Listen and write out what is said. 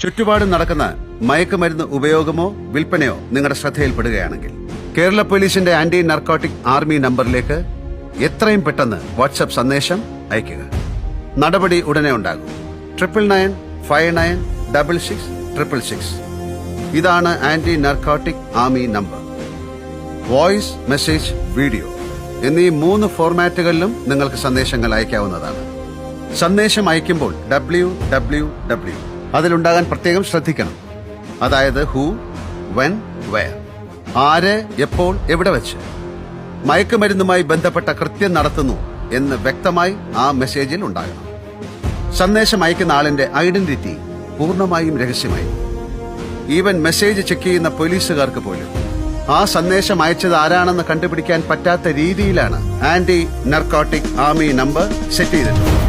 ചുറ്റുപാടും നടക്കുന്ന മയക്കുമരുന്ന് ഉപയോഗമോ വിൽപ്പനയോ നിങ്ങളുടെ ശ്രദ്ധയിൽപ്പെടുകയാണെങ്കിൽ കേരള പോലീസിന്റെ ആന്റി നർക്കോട്ടിക് ആർമി നമ്പറിലേക്ക് എത്രയും പെട്ടെന്ന് വാട്സ്ആപ്പ് സന്ദേശം അയക്കുക നടപടി ഉടനെ ഉണ്ടാകും. Triple nine five nine double six triple six. ഇതാണ് anti narcotic army number. Voice message video എന്നീ മൂന്ന് ഫോർമാറ്റുകളിലും നിങ്ങൾക്ക് സന്ദേശങ്ങൾ അയക്കാവുന്നതാണ് സന്ദേശം അയക്കുമ്പോൾ ഡബ്ല്യു ഡബ്ല്യു ഡബ്ല്യു അതിലുണ്ടാകാൻ പ്രത്യേകം ശ്രദ്ധിക്കണം. അതായത് ഹൂ വെൻ വെയർ ആര് എപ്പോൾ എവിടെ വെച്ച്. മയക്കുമരുന്നുമായി ബന്ധപ്പെട്ട കൃത്യം നടത്തുന്നു എന്ന് വ്യക്തമായി ആ മെസ്സേജിൽ ഉണ്ടാകണം. സന്ദേശം അയക്കുന്ന ആളിന്റെ ഐഡന്റിറ്റി പൂർണമായും രഹസ്യമായി. ഈവൻ മെസ്സേജ് ചെക്ക് ചെയ്യുന്ന പോലീസുകാർക്ക് പോലും. ആ സന്ദേശം അയച്ചത് ആരാണെന്ന് കണ്ടുപിടിക്കാൻ പറ്റാത്ത രീതിയിലാണ് anti narcotic army number set ചെയ്തിട്ടുള്ളത്.